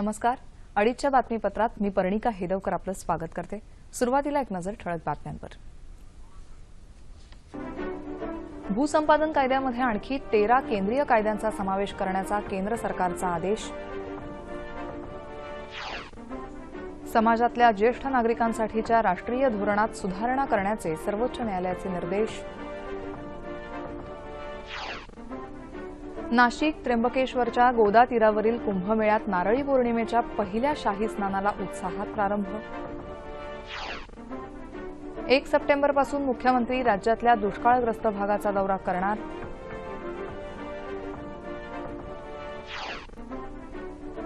नमस्कार. अडीचच्या बातमीपत्रात मी पर्णिका हेदवकर आपलं स्वागत करते. सुरुवातीला एक नजर ठळक बातम्यांवर. भूसंपादन कायद्यामध्ये आणखी तेरा केंद्रीय कायद्यांचा समावेश करण्याचा केंद्र सरकारचा आदेश. समाजातल्या ज्येष्ठ नागरिकांसाठीच्या राष्ट्रीय धोरणात सुधारणा करण्याचे सर्वोच्च न्यायालयाचे निर्देश. नाशिक त्र्यंबकेश्वरच्या गोदा तीरावरील कुंभमेळ्यात नारळी पौर्णिमेच्या पहिल्या शाही स्नानाला उत्साहात प्रारंभ. एक सप्टेंबरपासून मुख्यमंत्री राज्यातल्या दुष्काळग्रस्त भागाचा दौरा करणार.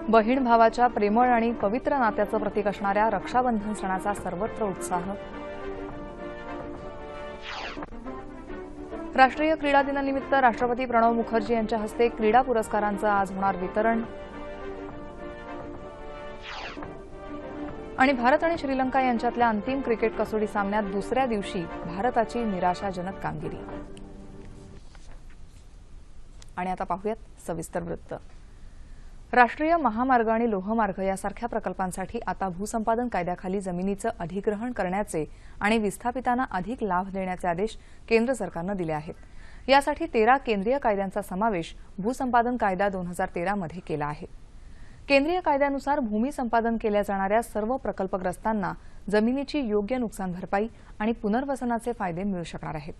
बहीण भावाच्या प्रेमळ आणि पवित्र नात्याचं प्रतीक असणाऱ्या रक्षाबंधन सणाचा सर्वत्र उत्साह. राष्ट्रीय क्रीडा दिनानिमित्त राष्ट्रपती प्रणव मुखर्जी यांच्या हस्ते क्रीडा पुरस्कारांचं आज होणार वितरण. आणि भारत आणि श्रीलंका यांच्यातल्या अंतिम क्रिकेट कसोटी सामन्यात दुसऱ्या दिवशी भारताची निराशाजनक कामगिरी. आणि आता पाहूयात सविस्तर वृत्त. राष्ट्रीय महामार्ग आणि लोहमार्ग यासारख्या प्रकल्पांसाठी आता भूसंपादन कायद्याखाली जमिनीचं अधिग्रहण करण्याचे आणि विस्थापितांना अधिक लाभ देण्याचे आदेश केंद्र सरकारनं दिले आहेत. यासाठी तेरा केंद्रीय कायद्यांचा समावेश भूसंपादन कायदा दोन हजार तेरामध्ये केला आहे. केंद्रीय कायद्यानुसार भूमी संपादन केल्या जाणाऱ्या सर्व प्रकल्पग्रस्तांना जमिनीची योग्य नुकसान भरपाई आणि पुनर्वसनाचे फायदे मिळू शकणार आहेत.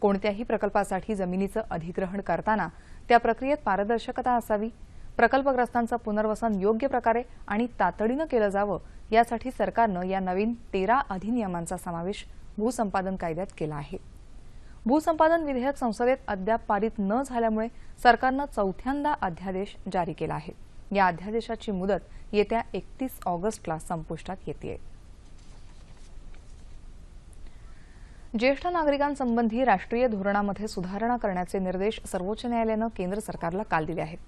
कोणत्याही प्रकल्पासाठी जमिनीचं अधिग्रहण करताना त्या प्रक्रियेत पारदर्शकता असावी प्रकल्पग्रस्तांचं पुनर्वसन योग्य प्रकारे आणि तातडीनं केलं जावं यासाठी सरकारनं या नवीन तेरा अधिनियमांचा समावेश भूसंपादन कायद्यात केला आहे. भूसंपादन विधेयक संसदेत अद्याप पारित न झाल्यामुळे सरकारनं चौथ्यांदा अध्यादेश जारी केला आहे. या अध्यादेशाची मुदत येत्या एकतीस ऑगस्टला संपुष्टात येते ज्येष्ठ नागरिकांसंबंधी राष्ट्रीय धोरणामध्ये सुधारणा करण्याचे निर्देश सर्वोच्च न्यायालयानं केंद्र सरकारला काल दिले आहेत.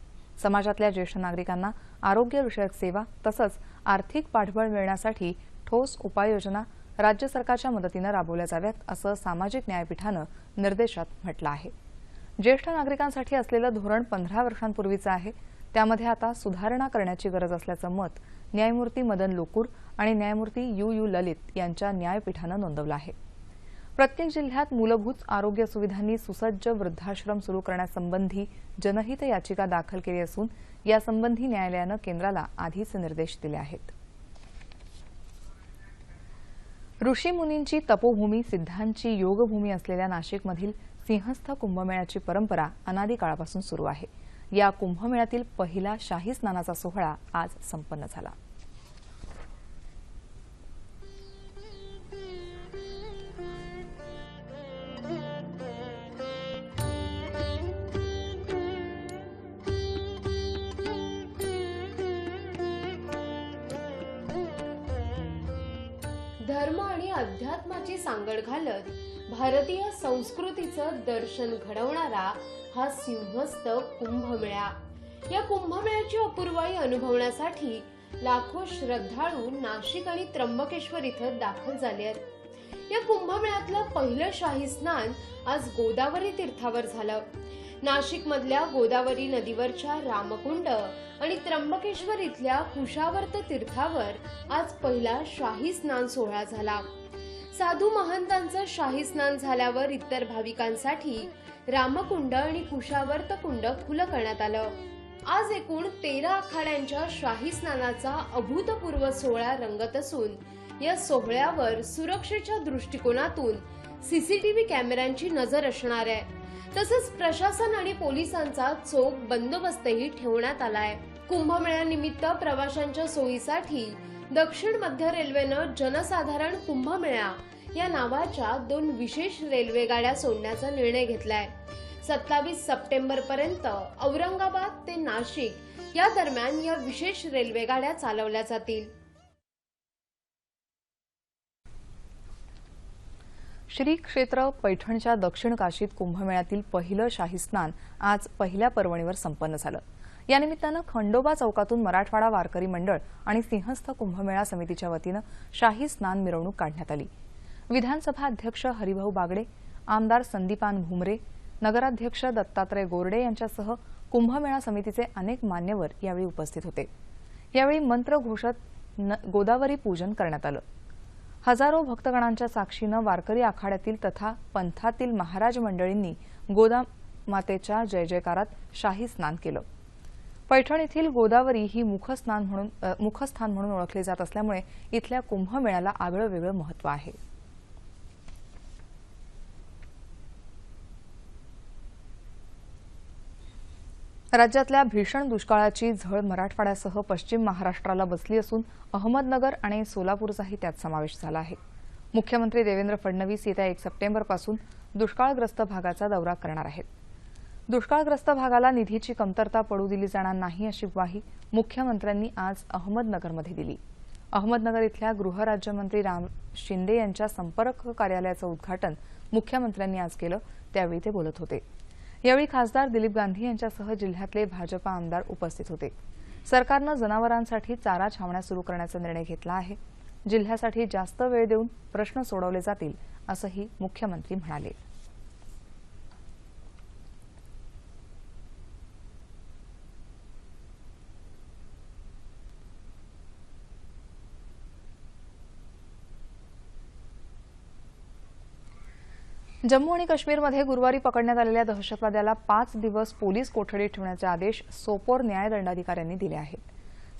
समाजातल्या ज्येष्ठ नागरिकांना आरोग्यविषयक सेवा तसंच आर्थिक पाठबळ मिळण्यासाठी ठोस उपाययोजना राज्य सरकारच्या मदतीनं राबवल्या जाव्यात असं सामाजिक न्यायपीठानं निर्देशात म्हटलं आहे. ज्येष्ठ नागरिकांसाठी असलेलं धोरण पंधरा वर्षांपूर्वीचं आहे. त्यामध्ये आता सुधारणा करण्याची गरज असल्याचं मत न्यायमूर्ती मदन लोकूर आणि न्यायमूर्ती यू यू ललित यांच्या न्यायपीठानं नोंदवलं आहे. प्रत्येक जिल्ह्यात मूलभूत आरोग्य सुविधांनी सुसज्ज वृद्धाश्रम सुरू करण्यासंबंधी जनहित याचिका दाखल केली असून यासंबंधी न्यायालयानं केंद्राला आधीच निर्देश दिले आहेत. ऋषीमुनींची तपोभूमी सिद्धांची योगभूमी असलेल्या नाशिकमधील सिंहस्थ कुंभमेळ्याची परंपरा अनादी काळापासून सुरू आहे. या कुंभमेळ्यातील पहिला शाही स्नानाचा सोहळा आज संपन्न झाला. धर्म आणि अध्यात्माची सांगड घालत भारतीय संस्कृतीचं दर्शन घडवणारा हा सिंहस्थ कुंभमेळा. या कुंभमेळ्याची अपूर्वाई अनुभवण्यासाठी लाखो श्रद्धाळू नाशिक आणि त्र्यंबकेश्वर इथं दाखल झाले आहेत. या कुंभमेळ्यातलं पहिलं शाही स्नान आज गोदावरी तीर्थावर झालं. नाशिक मधल्या गोदावरी नदीवरच्या रामकुंड आणि त्र्यंबकेश्वर इथल्या कुशावर्त तीर्थावर आज पहिला शाही स्नान सोहळा झाला. साधू महंतांचं शाही स्नान झाल्यावर इतर भाविकांसाठी रामकुंड आणि कुशावर्त कुंड खुलं करण्यात आलं. आज एकूण तेरा आखाड्यांच्या शाही स्नानाचा अभूतपूर्व सोहळा रंगत असून या सोहळ्यावर सुरक्षेच्या दृष्टिकोनातून सीसीटीव्ही कॅमेऱ्यांची नजर असणार आहे. तसंच प्रशासन आणि पोलिसांचा चोख बंदोबस्तही ठेवण्यात आलाय. कुंभमेळ्यानिमित्त प्रवाशांच्या सोयीसाठी दक्षिण मध्य रेल्वेनं जनसाधारण कुंभमेळा या नावाच्या दोन विशेष रेल्वे गाड्या सोडण्याचा निर्णय घेतलाय. सत्तावीस सप्टेंबर पर्यंत औरंगाबाद ते नाशिक या दरम्यान या विशेष रेल्वे गाड्या चालवल्या जातील. श्री क्षेत्र पैठणच्या दक्षिण काशीत कुंभमेळ्यातील पहिलं शाही स्नान आज पहिल्या पर्वणीवर संपन्न झालं. या निमित्तानं खंडोबा चौकातून मराठवाडा वारकरी मंडळ आणि सिंहस्थ कुंभमेळा समितीच्या वतीनं शाही स्नान मिरवणूक काढण्यात आली. विधानसभा अध्यक्ष हरिभाऊ बागडे आमदार संदीपान भुमरे नगराध्यक्ष दत्तात्रय गोरडे यांच्यासह कुंभमेळा समितीचे अनेक मान्यवर यावेळी उपस्थित होते. यावेळी मंत्र घोषत न- गोदावरी पूजन करण्यात आलं. हजारो भक्तगणांच्या साक्षीनं वारकरी आखाड्यातील तथा पंथातील महाराज मंडळींनी गोदा मातेच्या जय जयकारात शाही स्नान केलं. पैठण येथील गोदावरी ही मुखस्नान म्हणून मुखस्थान म्हणून ओळखले जात असल्यामुळे इथल्या कुंभमेळ्याला आगळं वेगळं महत्त्व आहे. राज्यातल्या भीषण दुष्काळाची झळ मराठवाड्यासह पश्चिम महाराष्ट्राला बसली असून अहमदनगर आणि सोलापूरचाही त्यात समावेश झाला आहे. मुख्यमंत्री देवेंद्र फडणवीस येत्या एक सप्टेंबरपासून दुष्काळग्रस्त भागाचा दौरा करणार आहेत. दुष्काळग्रस्त भागाला निधीची कमतरता पडू दिली जाणार नाही अशी ग्वाही मुख्यमंत्र्यांनी आज अहमदनगरमध्ये दिली. अहमदनगर इथल्या गृहराज्यमंत्री राम शिंदे यांच्या संपर्क कार्यालयाचं उद्घाटन मुख्यमंत्र्यांनी आज केलं त्यावेळी ते बोलत होते. यावेळी खासदार दिलीप गांधी यांच्यासह जिल्ह्यातले भाजपा आमदार उपस्थित होते. सरकारनं जनावरांसाठी चारा छावण्या सुरू करण्याचा निर्णय घेतला आहे. जिल्ह्यासाठी जास्त वेळ देऊन प्रश्न सोडवले जातील असंही मुख्यमंत्री म्हणाले. जम्मू आणि काश्मीरमध्ये गुरुवारी पकडण्यात आलेल्या दहशतवाद्याला पाच दिवस पोलीस कोठडीत ठेवण्याचे आदेश सोपोर न्यायदंडाधिकाऱ्यांनी दिले आहेत.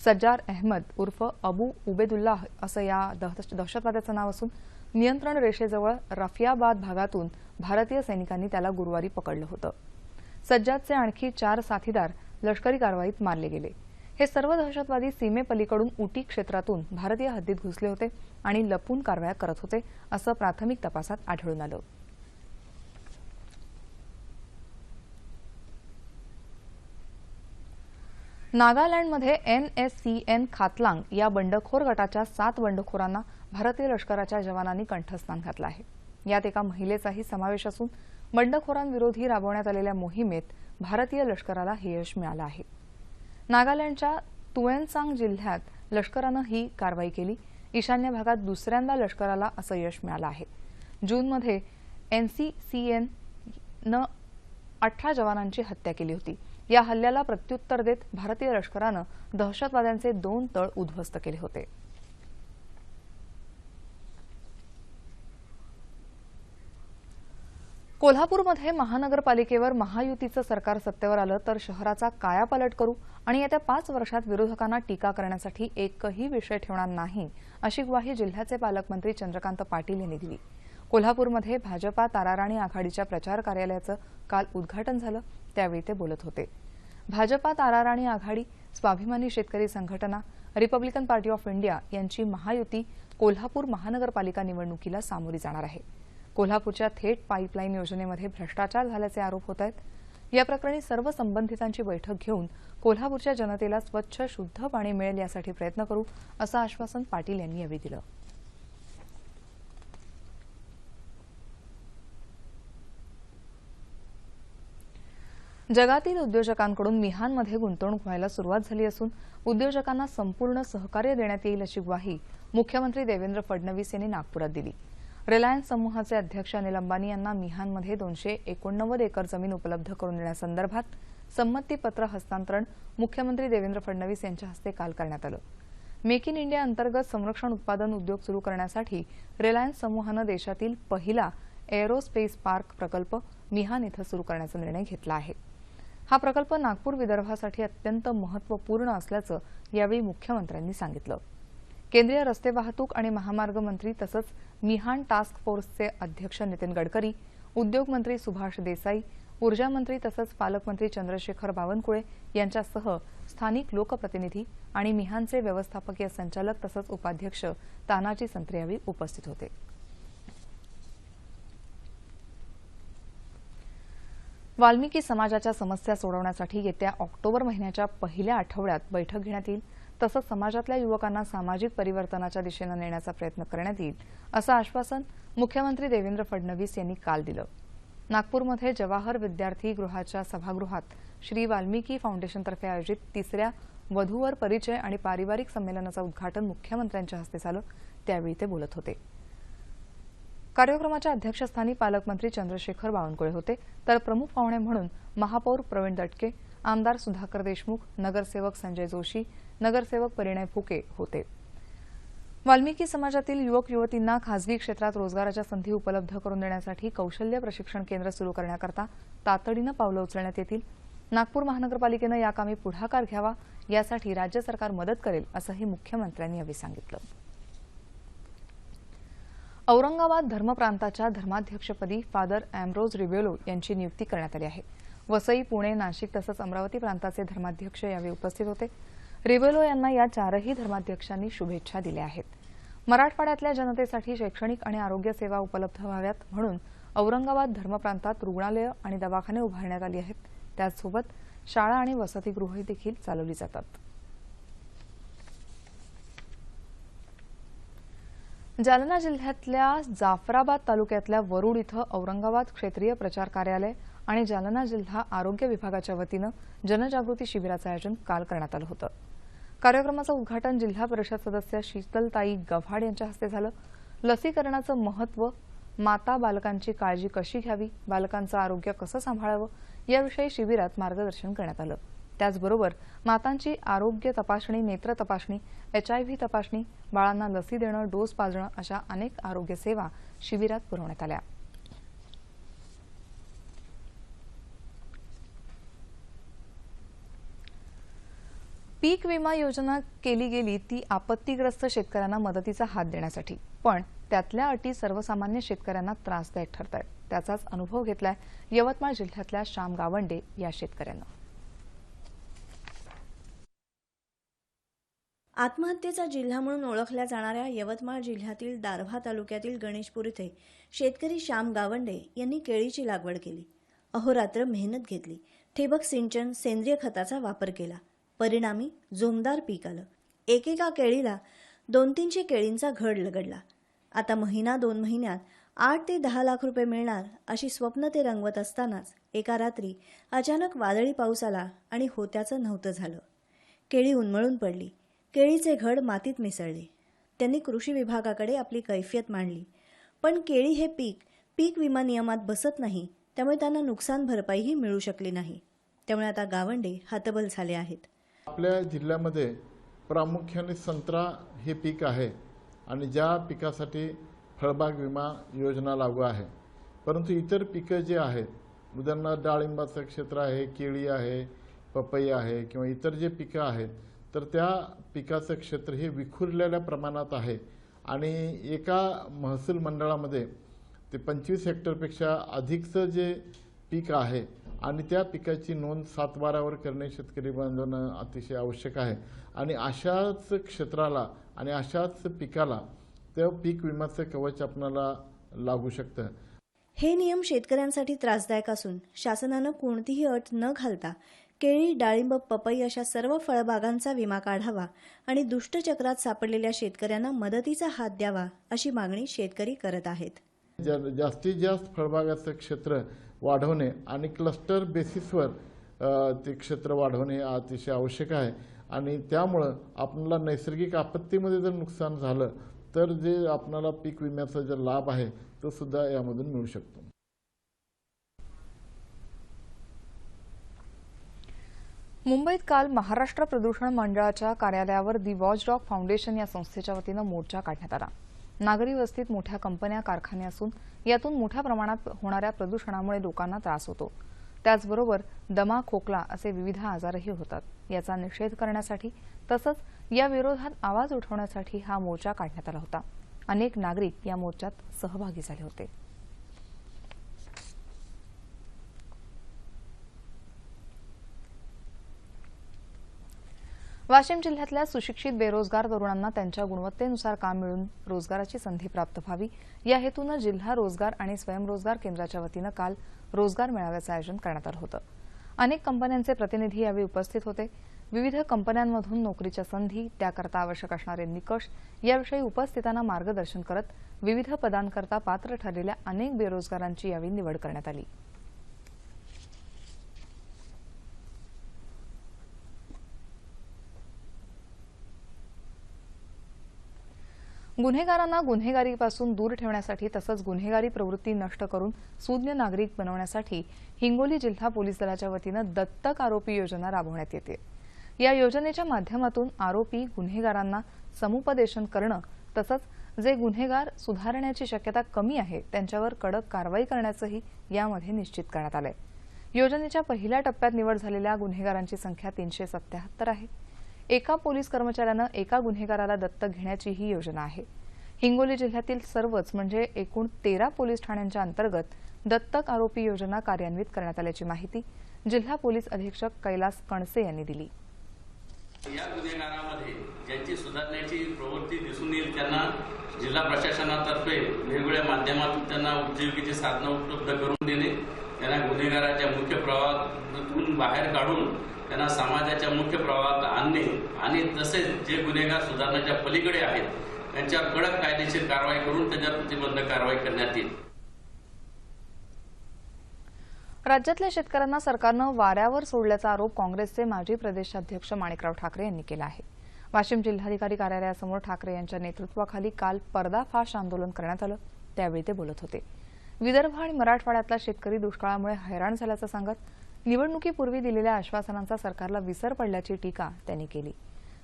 सज्जार अहमद उर्फ अबू उबेदुल्लाह असं या दहशतवाद्याचं नाव असून नियंत्रण रेषेजवळ रफियाबाद भागातून भारतीय सैनिकांनी त्याला गुरुवारी पकडलं होतं. सज्जादचे आणखी चार साथीदार लष्करी कारवाईत मारले गेले. हे सर्व दहशतवादी सीमेपलीकडून उटी क्षेत्रातून भारतीय हद्दीत घुसले होते आणि लपून कारवाया करत होते असं प्राथमिक तपासात आढळून आलं. नागालँडमध्ये N S C N Khaplang या बंडखोर गटाच्या सात बंडखोरांना भारतीय लष्कराच्या जवानांनी कंठस्नान घातलं आहे. यात एका महिलेचाही समावेश असून बंडखोरांविरोधी राबवण्यात आलेल्या मोहिमेत भारतीय लष्कराला हे यश मिळालं आहे. नागालँडच्या तुएनसांग जिल्ह्यात लष्करानं ही कारवाई केली. ईशान्य भागात दुसऱ्यांदा लष्कराला असं यश मिळालं आहे. जूनमध्ये एनसीसीएन अठरा जवानांची हत्या केली होती. या हल्ल्याला प्रत्युत्तर देत भारतीय लष्करानं दहशतवाद्यांचे दोन तळ उद्ध्वस्त केले होते. कोल्हापूरमध्ये महानगरपालिकेवर महायुतीचं सरकार सत्तेवर आलं तर शहराचा कायापालट करू आणि येत्या पाच वर्षात विरोधकांना टीका करण्यासाठी एकही विषय ठेवणार नाही अशी ग्वाही जिल्ह्याचे पालकमंत्री चंद्रकांत पाटील यांनी दिली. कोल्हापूरमध्ये भाजपा ताराराणी आघाडीच्या प्रचार कार्यालयाचं काल उद्घाटन झालं. त्यावेळी ते बोलत होते. भाजपा ताराराणी आघाडी स्वाभिमानी शेतकरी संघटना रिपब्लिकन पार्टी ऑफ इंडिया यांची महायुती कोल्हापूर महानगरपालिका निवडणुकीला सामोरी जाणार आहे. कोल्हापूरच्या थेट पाईपलाईन योजनेमध्ये भ्रष्टाचार झाल्याचे आरोप होत आहेत या प्रकरणी सर्व संबंधितांची बैठक घेऊन कोल्हापूरच्या जनतेला स्वच्छ शुद्ध पाणी मिळेल यासाठी प्रयत्न करू असं आश्वासन पाटील यांनी यावेळी दिलं. जगातील उद्योजकांकडून मिहानमध्ये गुंतवणूक व्हायला सुरुवात झाली असून उद्योजकांना संपूर्ण सहकार्य देण्यात येईल अशी ग्वाही मुख्यमंत्री देवेंद्र फडणवीस यांनी नागपुरात दिली. रिलायन्स समूहाचे अध्यक्ष अनिल अंबानी यांना मिहानमध्ये दोनशे एकोणनव्वद एकर जमीन उपलब्ध करून देण्यासंदर्भात संमतीपत्र हस्तांतरण मुख्यमंत्री देवेंद्र फडणवीस यांच्या हस्ते काल करण्यात आलं. मेक इन इंडिया अंतर्गत संरक्षण उत्पादन उद्योग सुरू करण्यासाठी रिलायन्स समूहानं देशातील पहिला एअरोस्पेस पार्क प्रकल्प मिहान इथं सुरू करण्याचा निर्णय घेतला आहे. हा प्रकल्प नागपूर विदर्भासाठी अत्यंत महत्त्वपूर्ण असल्याचं यावेळी मुख्यमंत्र्यांनी सांगितलं. केंद्रीय रस्ते वाहतूक आणि महामार्ग मंत्री तसंच मिहान टास्क फोर्सचे अध्यक्ष नितीन गडकरी उद्योगमंत्री सुभाष देसाई ऊर्जा मंत्री तसंच पालकमंत्री चंद्रशेखर बावनकुळे यांच्यासह स्थानिक लोकप्रतिनिधी आणि मिहानचे व्यवस्थापकीय संचालक तसंच उपाध्यक्ष तानाजी संत्रे यावेळी उपस्थित होते. वाल्मिकी समाजाच्या समस्या सोडवण्यासाठी येत्या ऑक्टोबर महिन्याच्या पहिल्या आठवड्यात बैठक घेण्यात येईल. तसंच समाजातल्या युवकांना सामाजिक परिवर्तनाच्या दिशेनं नेण्याचा प्रयत्न करण्यात येईल असं आश्वासन मुख्यमंत्री देवेंद्र फडणवीस यांनी काल दिलं. नागपूरमध्ये जवाहर विद्यार्थी गृहाच्या सभागृहात श्री वाल्मिकी फाउंडेशनतर्फे आयोजित तिसऱ्या वधूवर परिचय आणि पारिवारिक संमेलनाचं उद्घाटन मुख्यमंत्र्यांच्या हस्ते झालं. त्यावेळी ते बोलत होते. कार्यक्रमाच्या अध्यक्षस्थानी पालकमंत्री चंद्रशेखर बावनकुळे होते. तर प्रमुख पाहुणे म्हणून महापौर प्रवीण दटके आमदार सुधाकर देशमुख नगरसेवक संजय जोशी नगरसेवक परिणय फुके होते. वाल्मिकी समाजातील युवक युवतींना खासगी क्षेत्रात रोजगाराच्या संधी उपलब्ध करून देण्यासाठी कौशल्य प्रशिक्षण केंद्र सुरू करण्याकरता तातडीनं पावलं उचलण्यात येतील. नागपूर महानगरपालिकेनं या कामी पुढाकार घ्यावा यासाठी राज्य सरकार मदत करेल असंही मुख्यमंत्र्यांनी यावेळी सांगितलं. औरंगाबाद धर्मप्रांताच्या धर्माध्यक्षपदी फादर अँब्रोज रिवेलो यांची नियुक्ती करण्यात आली आहे. वसई पुणे नाशिक तसंच अमरावती प्रांताचे धर्माध्यक्ष यावेळी उपस्थित होते. रिवेलो यांना या चारही धर्माध्यक्षांनी शुभेच्छा दिल्या आहेत. मराठवाड्यातल्या जनतेसाठी शैक्षणिक आणि आरोग्य सेवा उपलब्ध व्हाव्यात म्हणून औरंगाबाद धर्मप्रांतात रुग्णालयं आणि दवाखाने उभारण्यात आली आहेत. त्याचसोबत शाळा आणि वसतिगृहे देखील चालवली जातात. जालना जिल्ह्यातल्या जाफराबाद तालुक्यातल्या वरुड इथं औरंगाबाद क्षेत्रीय प्रचार कार्यालय आणि जालना जिल्हा आरोग्य विभागाच्या वतीनं जनजागृती शिबिराचं आयोजन काल करण्यात आलं होतं. कार्यक्रमाचं उद्घाटन जिल्हा परिषद सदस्य शीतलताई गव्हाड यांच्या हस्ते झालं. लसीकरणाचं महत्त्व माता बालकांची काळजी कशी घ्यावी बालकांचं आरोग्य कसं सांभाळावं याविषयी शिबिरात मार्गदर्शन करण्यात आलं. त्याचबरोबर मातांची आरोग्य तपासणी नेत्र तपासणी एचआयव्ही तपासणी बाळांना लसी देणं डोस पाजणं अशा अनेक आरोग्य सेवा शिबिरात पुरवण्यात आल्या. पीक विमा योजना केली गेली ती आपत्तीग्रस्त शेतकऱ्यांना मदतीचा हात देण्यासाठी. पण त्यातल्या अटी सर्वसामान्य शेतकऱ्यांना त्रासदायक ठरत आहेत त्याचाच अनुभव घेतलाय यवतमाळ जिल्ह्यातल्या श्याम गावंडे या शेतकऱ्यानं. आत्महत्येचा जिल्हा म्हणून ओळखल्या जाणाऱ्या यवतमाळ जिल्ह्यातील दारव्हा तालुक्यातील गणेशपूर इथे शेतकरी श्याम गावंडे यांनी केळीची लागवड केली. अहोरात्र मेहनत घेतली. ठिबक सिंचन सेंद्रिय खताचा वापर केला. परिणामी जोमदार पीक आलं. एकेका केळीला दोन तीनशे केळींचा घड लगडला. आता महिना दोन महिन्यात आठ ते दहा लाख रुपये मिळणार अशी स्वप्न ते रंगवत असतानाच एका रात्री अचानक वादळी पाऊस आला आणि होत्याचं नव्हतं झालं. केळी उन्मळून पडली. केळीचे घड मातीत मिसळले. त्यांनी कृषी विभागाकडे आपली कैफियत मांडली. पण केळी हे पीक पीक विमा नियमात बसत नाही त्यामुळे त्यांना नुकसान भरपाईही मिळू शकली नाही. त्यामुळे आता गावंडे हातबल झाले आहेत. आपल्या जिल्ह्यामध्ये प्रामुख्याने संत्रा हे पीक आहे आणि ज्या पिकासाठी फळबाग विमा योजना लागू आहे. परंतु इतर पिकं जे आहेत उदाहरणार्थ डाळिंबाचं क्षेत्र आहे केळी आहे पपई आहे किंवा इतर जे पिकं आहेत तर त्या पिकाचं क्षेत्र हे विखुरलेल्या प्रमाणात आहे. आणि एका महसूल मंडळामध्ये ते पंचवीस हेक्टरपेक्षा अधिकचं जे पीक आहे आणि त्या पिकाची नोंद सात बारावर करणे शेतकरी बांधवनं अतिशय आवश्यक आहे. आणि अशाच क्षेत्राला आणि अशाच पिकाला त्या पीक विम्याचं कवच आपणाला लागू शकतं. हे नियम शेतकऱ्यांसाठी त्रासदायक असून शासनानं कोणतीही अट न घालता केळी डाळिंब पपई अशा सर्व फळबागांचा विमा काढावा आणि दुष्टचक्रात सापडलेल्या शेतकऱ्यांना मदतीचा हात द्यावा अशी मागणी शेतकरी करत आहेत. जास्तीत जास्त फळबागाचं क्षेत्र वाढवणे आणि क्लस्टर बेसिसवर ते क्षेत्र वाढवणे अतिशय आवश्यक आहे. आणि त्यामुळं आपल्याला नैसर्गिक आपत्तीमध्ये जर नुकसान झालं तर जे आपल्याला पीक विम्याचा जो लाभ आहे तो सुद्धा यामधून मिळू शकतो. मुंबईत काल महाराष्ट्र प्रदूषण मंडळाच्या कार्यालयावर दी वॉच डॉग फाउंडेशन या संस्थेच्या वतीनं मोर्चा काढण्यात आला. नागरी वस्तीत मोठ्या कंपन्या कारखाने असून यातून मोठ्या प्रमाणात होणाऱ्या प्रदूषणामुळे लोकांना त्रास होतो. त्याचबरोबर दमा खोकला असे विविध आजारही होतात. याचा निषेध करण्यासाठी तसंच या विरोधात आवाज उठवण्यासाठी हा मोर्चा काढण्यात आला होता. अनेक नागरिक या मोर्चात सहभागी झाले होते. वाशिम जिल्ह्यातल्या सुशिक्षित बेरोजगार तरुणांना त्यांच्या गुणवत्तेनुसार काम मिळून रोजगाराची संधी प्राप्त व्हावी. या हेतूनं जिल्हा रोजगार आणि स्वयंरोजगार केंद्राच्या वतीनं काल रोजगार मेळाव्याचं आयोजन करण्यात आलं होतं. अनेक कंपन्यांचे प्रतिनिधी यावेळी उपस्थित होते. विविध कंपन्यांमधून नोकरीच्या संधी त्याकरता आवश्यक असणारे निकष याविषयी उपस्थितांना मार्गदर्शन करत विविध पदांकरता पात्र ठरलेल्या अनेक बेरोजगारांची यावेळी निवड करण्यात आली. गुन्हेगारांना गुन्हेगारीपासून दूर ठेवण्यासाठी तसंच गुन्हेगारी प्रवृत्ती नष्ट करून सुज्ञ नागरिक बनवण्यासाठी हिंगोली जिल्हा पोलीस दलाच्या वतीनं दत्तक आरोपी योजना राबवण्यात येते. या योजनेच्या माध्यमातून आरोपी गुन्हेगारांना समुपदेशन करणं तसंच जे गुन्हेगार सुधारण्याची शक्यता कमी आहे त्यांच्यावर कडक कारवाई करण्याचंही यामध्ये निश्चित करण्यात आलं योजनेच्या पहिल्या टप्प्यात निवड झालेल्या गुन्हेगारांची संख्या तीनशे सत्याहत्तर आहे. एका पोलीस कर्मचाऱ्यानं एका गुन्हेगाराला दत्तक घेण्याची ही योजना आहे. हिंगोली जिल्ह्यातील सर्वच म्हणजे एकूण तेरा पोलीस ठाण्यांच्या अंतर्गत दत्तक आरोपी योजना कार्यान्वित करण्यात आल्याची माहिती जिल्हा पोलीस अधीक्षक कैलास कणसे यांनी दिली. या गुन्हेगारामध्ये ज्यांची सुधारण्याची प्रवृत्ती दिसून येईल त्यांना जिल्हा प्रशासनातर्फे वेगवेगळ्या माध्यमातून त्यांना उपजीविकेची साधनं उपलब्ध करून देणे त्यांना गुन्हेगाराच्या मुख्य प्रवाहातून बाहेर काढून त्यांना समाजाच्या मुख्य प्रवाहात आणणे आणि तसेच जे गुन्हेगार सुधारण्याच्या पलीकडे आहेत त्यांच्यावर कडक कायदेशीर कारवाई करून त्याच्यावर प्रतिबंध कारवाई करण्यात येईल. राज्यातल्या शेतकऱ्यांना सरकारनं वाऱ्यावर सोडल्याचा आरोप काँग्रेसचे माजी प्रदेशाध्यक्ष माणिकराव ठाकरे यांनी केला आहे. वाशिम जिल्हाधिकारी कार्यालयासमोर ठाकरे यांच्या नेतृत्वाखाली काल पर्दाफाश आंदोलन करण्यात आलं. त्यावेळी ते बोलत होते. विदर्भ आणि मराठवाड्यातला शेतकरी दुष्काळामुळे हैराण झाल्याचं सांगत निवडणुकीपूर्वी दिलेल्या आश्वासनांचा सरकारला विसर पडल्याची टीका त्यांनी केली.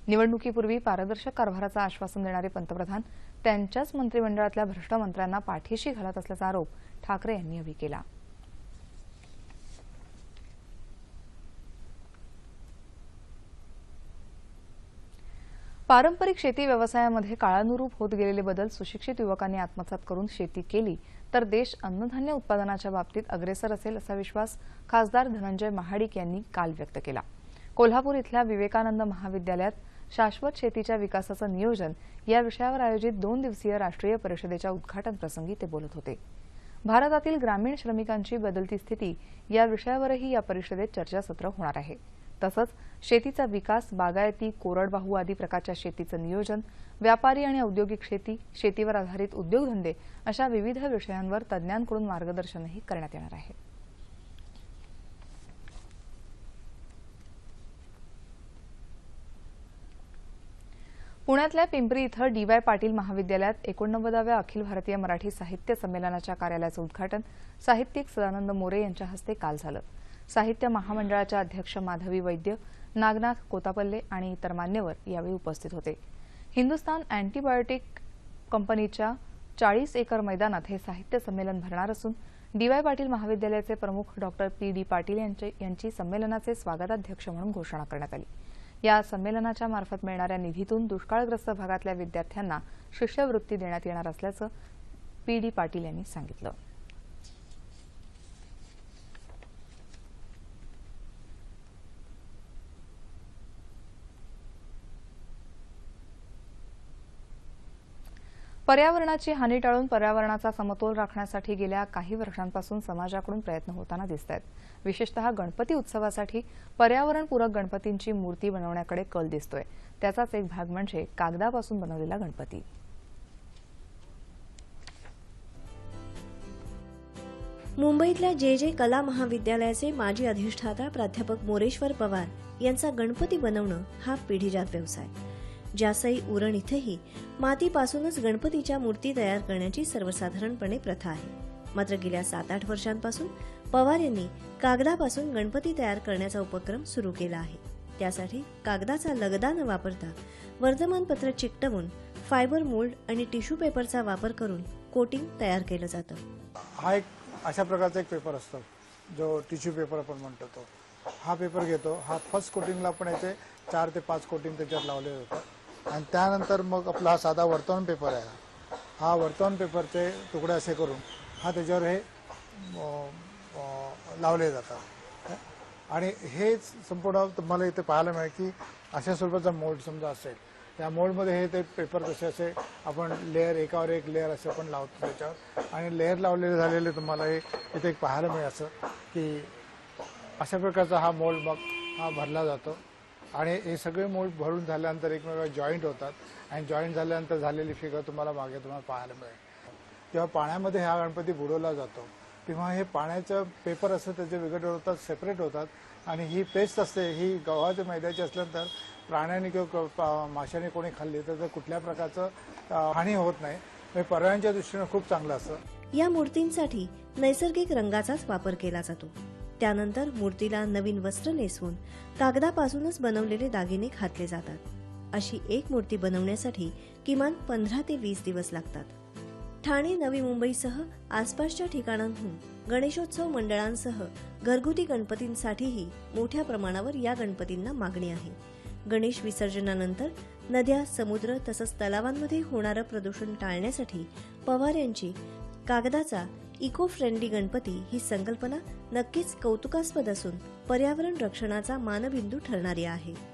निवडणुकीपूर्वी पारदर्शक कारभाराचं आश्वासन देणारे पंतप्रधान त्यांच्याच मंत्रिमंडळातल्या भ्रष्ट मंत्र्यांना पाठीशी घालत असल्याचा आरोप ठाकरे यांनी यावेळी केला. पारंपरिक शेती व्यवसायामध्ये काळानुरूप होत गेलेले बदल सुशिक्षित युवकांनी आत्मसात करून शेती केली तर देश अन्नधान्य उत्पादनाच्या बाबतीत अग्रेसर असेल असा विश्वास खासदार धनंजय महाडिक यांनी काल व्यक्त केला. कोल्हापूर इथल्या विवेकानंद महाविद्यालयात शाश्वत शेतीच्या विकासाचं नियोजन या विषयावर आयोजित दोन दिवसीय राष्ट्रीय परिषदेच्या उद्घाटन प्रसंगी ते बोलत होते. भारतातील ग्रामीण श्रमिकांची बदलती स्थिती या विषयावरही या परिषदेत चर्चासत्र होणार आहे. तसंच शेतीचा विकास बागायती कोरडवाहू आदी प्रकारच्या शेतीचं नियोजन व्यापारी आणि औद्योगिक शेती शेतीवर आधारित उद्योगधंदे अशा विविध विषयांवर तज्ज्ञांकडून मार्गदर्शनही करण्यात येणार आहे. पुण्यातल्या पिंपरी इथं डी वाय पाटील महाविद्यालयात एकोणनव्वदाव्या अखिल भारतीय मराठी साहित्य संमेलनाच्या कार्यालयाचं उद्घाटन साहित्यिक सदानंद मोरे यांच्या हस्ते काल झालं. साहित्य महामंडळाच्या अध्यक्ष माधवी वैद्य नागनाथ कोतापल्ले आणि इतर मान्यवर यावेळी उपस्थित होते. हिंदुस्तान अँटीबायोटिक कंपनीच्या चाळीस एकर मैदानात हे साहित्य संमेलन भरणार असून डीवाय पाटील महाविद्यालयाचे प्रमुख डॉक्टर पी डी पाटील यांचे यांची संमेलनाचे स्वागताध्यक्ष म्हणून घोषणा करण्यात आली. या संमेलनाच्या मार्फत मिळणाऱ्या निधीतून दुष्काळग्रस्त भागातल्या विद्यार्थ्यांना शिष्यवृत्ती देण्यात येणार असल्याचं पी डी पाटील यांनी सांगितलं. पर्यावरणाची हानी टाळून पर्यावरणाचा समतोल राखण्यासाठी गेल्या काही वर्षांपासून समाजाकडून प्रयत्न होताना दिसत आहेत विशेषतः गणपती उत्सवासाठी पर्यावरणपूरक गणपतींची मूर्ती बनवण्याकडे कल दिसतोय. त्याचाच एक भाग म्हणजे कागदापासून बनवलेला गणपती. मुंबईतल्या जे जे कला महाविद्यालयाचे माजी अधिष्ठाता प्राध्यापक मोरेश्वर पवार यांचा गणपती बनवणं हा पिढीजात व्यवसाय. जासई उरण इथेही मातीपासूनच गणपतीच्या मूर्ती तयार करण्याची सर्वसाधारणपणे प्रथा आहे. मात्र गेल्या सात आठ वर्षांपासून पवार यांनी कागदापासून गणपती तयार करण्याचा उपक्रम सुरू केला आहे. त्यासाठी कागदाचा लगदा न वापरता वर्तमानपत्र चिकटवून फायबर मोल्ड आणि टिश्यू पेपरचा वापर करून कोटिंग तयार केलं जातं. हा एक अशा प्रकारचा एक पेपर असतो जो टिश्यू पेपर आपण म्हणतो तो. हा पेपर घेतो. हा फर्स्ट कोटिंगला पण याचे चार ते पाच कोटिंग त्याच्यात लावले होतं. आणि त्यानंतर मग आपला हा साधा वर्तमान पेपर आहे. हा वर्तमान पेपरचे तुकडे असे करून हा त्याच्यावर हे लावले जातात. आणि हेच संपूर्ण तुम्हाला इथे पाहायला मिळेल की अशा स्वरूपाचा मोल्ड समजा असेल त्या मोल्डमध्ये हे ते पेपर जसे असे आपण लेअर एकावर एक लेअर असे आपण लावतो त्याच्यावर. आणि लेअर लावलेले झालेले तुम्हाला हे इथे एक पाहायला मिळेल असं की अशा प्रकारचा हा मोल्ड मग हा भरला जातो. आणि हे सगळे मोल्ड भरून झाल्यानंतर एकमेकांना जॉईंट होतात. आणि जॉईंट झाल्यानंतर झालेली फिगर तुम्हाला मागे तुम्हाला पाहायला मिळेल. जेव्हा पाण्यामध्ये हा गणपती बुडवला जातो तेव्हा हे पाण्याचं पेपर असतं त्याचे विघटन होतात सेपरेट होतात. आणि ही पेस्ट असते ही गव्हाच्या मैद्याची असल्यानंतर प्राण्याने किंवा क- पा- कोणी खाल्ली तर कुठल्या प्रकारचं हानी होत नाही. म्हणजे पर्यावरणाच्या दृष्टीनं खूप चांगलं असतं. या मूर्तींसाठी नैसर्गिक रंगाचाच वापर केला जातो. त्यानंतर मूर्तीला नवीन वस्त्र नेसवून कागदापासूनच बनवलेले दागिने घातले जातात. अशी एक मूर्ती बनवण्यासाठी किमान पंधरा ते वीस दिवस लागतात. ठाणे नवी मुंबईसह आसपासच्या ठिकाणांहून गणेशोत्सव मंडळांसह घरगुती गणपतींसाठीही मोठ्या प्रमाणावर या गणपतींना मागणी आहे. गणेश विसर्जनानंतर नद्या समुद्र तसंच तलावांमध्ये होणारं प्रदूषण टाळण्यासाठी पवार यांची कागदाचा इको फ्रेंडली गणपती ही संकल्पना नक्कीच कौतुकास्पद असून पर्यावरण रक्षणाचा मानबिंदू ठरणारी आहे.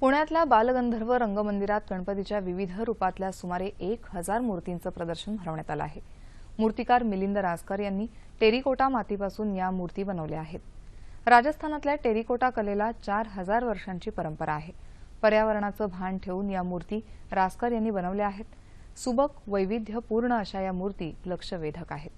पुण्यातल्या बालगंधर्व रंगमंदिरात गणपतीच्या विविध रूपातल्या सुमारे एक हजार मूर्तींचं प्रदर्शन भरवण्यात आलं आहे. मूर्तिकार मिलिंद राजकर यांनी टेरिकोटा मातीपासून या मूर्ती बनवल्या आहेत. राजस्थानातल्या टेरिकोटा कलेला चार हजार वर्षांची परंपरा आहे. पर्यावरणाचं भान ठेवून या मूर्ती राजकर यांनी बनवल्या आहेत. सुबक वैविध्यपूर्ण अशा या मूर्ती लक्षवेधक आहेत.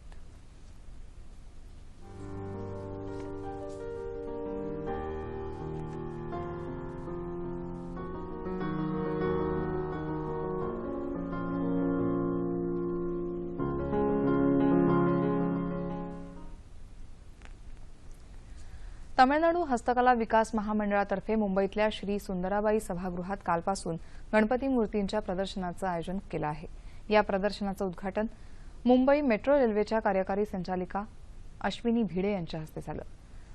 तमिळनाडू हस्तकला विकास महामंडळातर्फे मुंबईतल्या श्री सुंदराबाई सभागृहात कालपासून गणपती मूर्तींच्या प्रदर्शनाचं आयोजन केलं आहे. या प्रदर्शनाचं उद्घाटन मुंबई मेट्रो रेल्वेच्या कार्यकारी संचालिका अश्विनी भिडे यांच्या हस्ते झालं.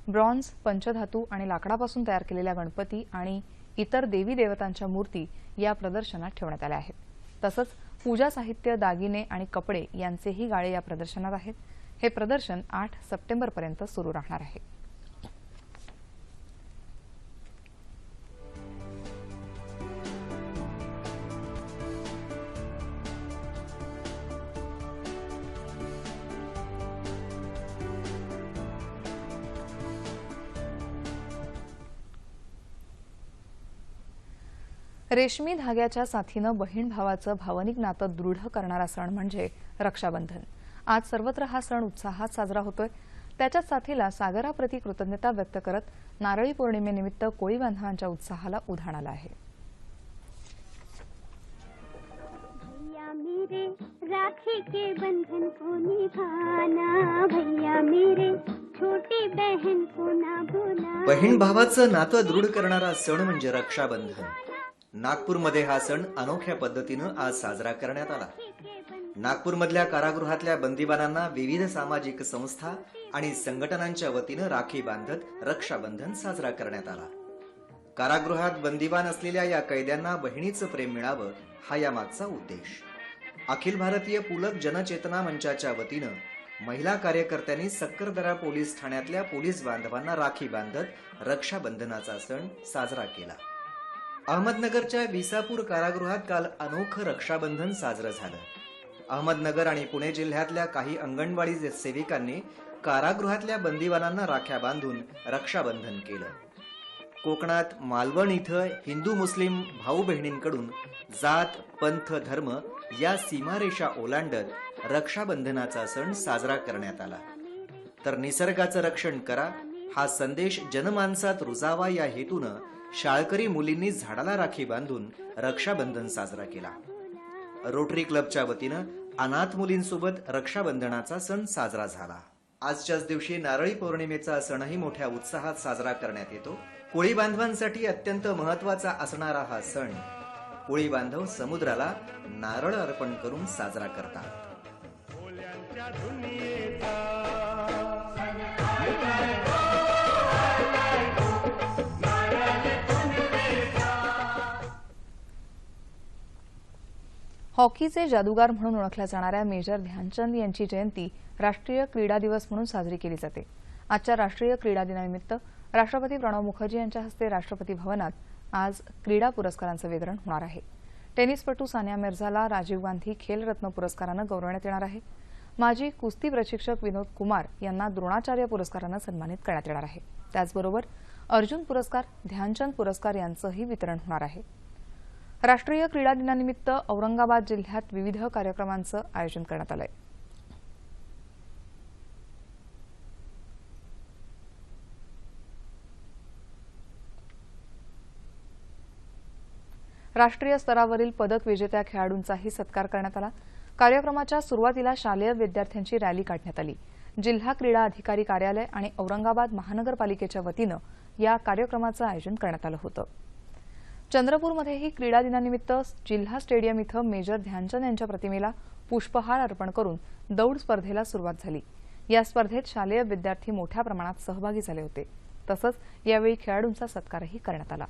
ब्रॉन्झ पंचधातू आणि लाकडापासून तयार केलेल्या गणपती आणि इतर देवी देवतांच्या मूर्ती या प्रदर्शनात ठेवण्यात आल्या आहेत. तसंच पूजा साहित्य दागिने आणि कपडे यांचेही गाळे या प्रदर्शनात आहेत. हे प्रदर्शन आठ सप्टेंबरपर्यंत सुरू राहणार आहे. रेशमी धाग्याच्या साथीनं बहीण भावाचं भावनिक नातं दृढ करणारा सण म्हणजे रक्षाबंधन. आज सर्वत्र हा सण उत्साहात साजरा होतोय. त्याच्याच साथीला सागराप्रती कृतज्ञता व्यक्त करत नारळी पौर्णिमेनिमित्त कोळी बांधवांच्या उत्साहाला उधाण आलं आहे. मेरे राखी के बंधन को निभाना। भैया मेरे छोटी बहन को ना भूला बहीण भावाचं नातं दृढ करणारा सण म्हणजे रक्षाबंधन. नागपूरमध्ये हा सण अनोख्या पद्धतीनं आज साजरा करण्यात आला. नागपूरमधल्या कारागृहातल्या बंदीबानांना विविध सामाजिक संस्था आणि संघटनांच्या वतीनं राखी बांधत रक्षाबंधन साजरा करण्यात आला. कारागृहात बंदीबान असलेल्या या कैद्यांना बहिणीचं प्रेम मिळावं हा यामागचा उद्देश. अखिल भारतीय पुलक जनचेतना मंचाच्या वतीनं महिला कार्यकर्त्यांनी सक्करदरा पोलीस ठाण्यातल्या पोलीस बांधवांना राखी बांधत रक्षाबंधनाचा सण साजरा केला. अहमदनगरच्या विसापूर कारागृहात काल अनोखं रक्षाबंधन साजरं झालं. अहमदनगर आणि पुणे जिल्ह्यातल्या काही अंगणवाडी सेविकांनी कारागृहातल्या बंदिवानांना राख्या बांधून रक्षाबंधन केलं. कोकणात मालवण इथं हिंदू मुस्लिम भाऊ बहिणींकडून जात पंथ धर्म या सीमारेषा ओलांडत रक्षाबंधनाचा सण साजरा करण्यात आला. तर निसर्गाचं रक्षण करा हा संदेश जनमानसात रुजावा या हेतूनं शाळकरी मुलींनी झाडाला राखी बांधून रक्षाबंधन साजरा केला. रोटरी क्लबच्या वतीनं अनाथ मुलींसोबत रक्षाबंधनाचा सण साजरा झाला. आजच्याच दिवशी नारळी पौर्णिमेचा सणही मोठ्या उत्साहात साजरा करण्यात येतो. कोळी बांधवांसाठी अत्यंत महत्त्वाचा असणारा हा सण. कोळी बांधव समुद्राला नारळ अर्पण करून साजरा करतात. हॉकीचे जादूगार म्हणून ओळखल्या जाणाऱ्या मेजर ध्यानचंद यांची जयंती राष्ट्रीय क्रीडा दिवस म्हणून साजरी केली जाते. आजच्या राष्ट्रीय क्रीडा दिनानिमित्त राष्ट्रपती प्रणव मुखर्जी यांच्या हस्ते राष्ट्रपती भवनात आज क्रीडा पुरस्कारांचं वितरण होणार आहे. टेनिसपटू सानिया मिर्झाला राजीव गांधी खेलरत्न पुरस्कारानं गौरवण्यात येणार आहे. माजी कुस्ती प्रशिक्षक विनोद कुमार यांना द्रोणाचार्य पुरस्कारानं सन्मानित करण्यात येणार आहे. त्याचबरोबर अर्जुन पुरस्कार ध्यानचंद पुरस्कार यांचंही वितरण होणार आहे. राष्ट्रीय क्रीडा दिनानिमित्त औरंगाबाद जिल्ह्यात विविध कार्यक्रमांचं आयोजन करण्यात आलंय. राष्ट्रीय स्तरावरील पदक विजेत्या खेळाडूंचाही सत्कार करण्यात आला. कार्यक्रमाच्या सुरुवातीला शालेय विद्यार्थ्यांची रॅली काढण्यात आली. जिल्हा क्रीडा अधिकारी कार्यालय आणि औरंगाबाद महानगरपालिकेच्या वतीनं या कार्यक्रमाचं आयोजन करण्यात आलं होतं. चंद्रपूरमध्येही क्रीडा दिनानिमित्त जिल्हा स्टेडियम इथं मेजर ध्यानचंद यांच्या प्रतिमेला पुष्पहार अर्पण करून दौड स्पर्धेला सुरुवात झाली. या स्पर्धेत शालेय विद्यार्थी मोठ्या प्रमाणात सहभागी झाले होते. तसंच यावेळी खेळाडूंचा सत्कारही करण्यात आला.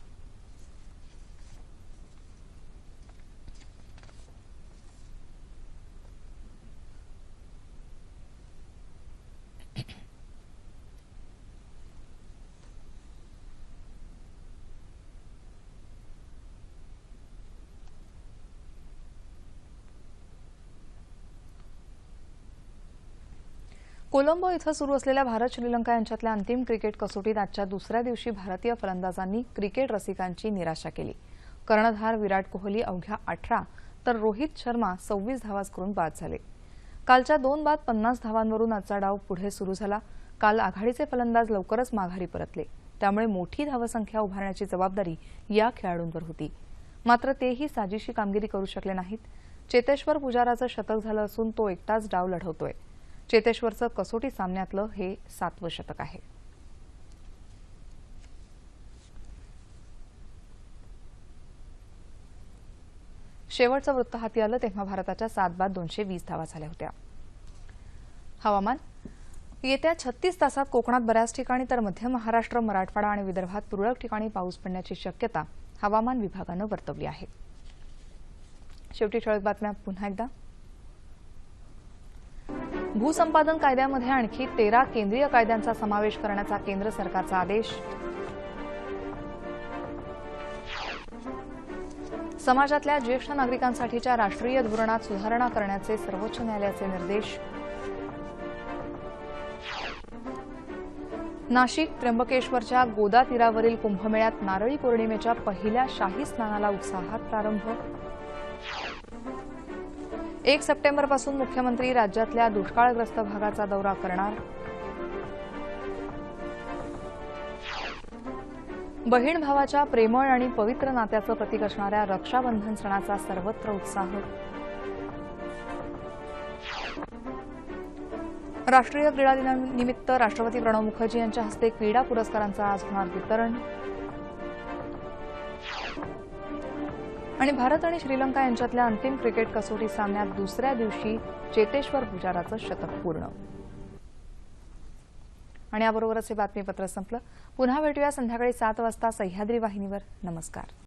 कोलंबो इथं सुरू असलेल्या भारत श्रीलंका यांच्यातल्या अंतिम क्रिकेट कसोटीत आजच्या दुसऱ्या दिवशी भारतीय फलंदाजांनी क्रिकेट रसिकांची निराशा केली. कर्णधार विराट कोहली अवघ्या अठरा तर रोहित शर्मा सव्वीस धावाच करून बाद झाले. कालच्या दोन बाद पन्नास धावांवरून आजचा डाव पुढे सुरू झाला. काल आघाडीचे फलंदाज लवकरच माघारी परतले. त्यामुळे मोठी धावसंख्या उभारण्याची जबाबदारी या खेळाडूंवर होती. मात्र तेही साजीशी कामगिरी करू शकले नाहीत. चेतेश्वर पुजाराचं शतक झालं असून तो एकटाच डाव लढवतोय. चेतेश्वरचं कसोटी सामन्यातलं हे सातवं शतक आहे. शेवटचं वृत्त हाती आलं तेव्हा भारताच्या सात बाद दोनशे वीस धावा झाल्या होत्या. हवामान. येत्या छत्तीस तासात कोकणात बऱ्याच ठिकाणी तर मध्य महाराष्ट्र मराठवाडा आणि विदर्भात तुरळक ठिकाणी पाऊस पडण्याची शक्यता हवामान विभागानं वर्तवली आहे. शेवटी ठळक बातम्या पुन्हा एकदा. भूसंपादन कायद्यामध्ये आणखी तेरा केंद्रीय कायद्यांचा समावेश करण्याचा केंद्र सरकारचा आदेश. समाजातल्या ज्येष्ठ नागरिकांसाठीच्या राष्ट्रीय धोरणात सुधारणा करण्याचे सर्वोच्च न्यायालयाचे निर्देश. नाशिक त्र्यंबकेश्वरच्या गोदा तीरावरील कुंभमेळ्यात नारळी पौर्णिमेच्या पहिल्या शाही स्नानाला उत्साहात प्रारंभ. एक सप्टेंबरपासून मुख्यमंत्री राज्यातल्या दुष्काळग्रस्त भागाचा दौरा करणार. बहीण भावाच्या प्रेमळ आणि पवित्र नात्याचं प्रतीक असणाऱ्या रक्षाबंधन सणाचा सर्वत्र उत्साह. राष्ट्रीय क्रीडा दिनानिमित्त राष्ट्रपती प्रणव मुखर्जी यांच्या हस्ते क्रीडा पुरस्कारांचं आज होणार वितरण. आणि भारत आणि श्रीलंका यांच्यातल्या अंतिम क्रिकेट कसोटी सामन्यात दुसऱ्या दिवशी चेतेश्वर पुजाराचं शतक पूर्ण. आणि याबरोबरच हे बातमीपत्र संपलं. पुन्हा भेटूया संध्याकाळी सात वाजता सह्याद्री वाहिनीवर. नमस्कार.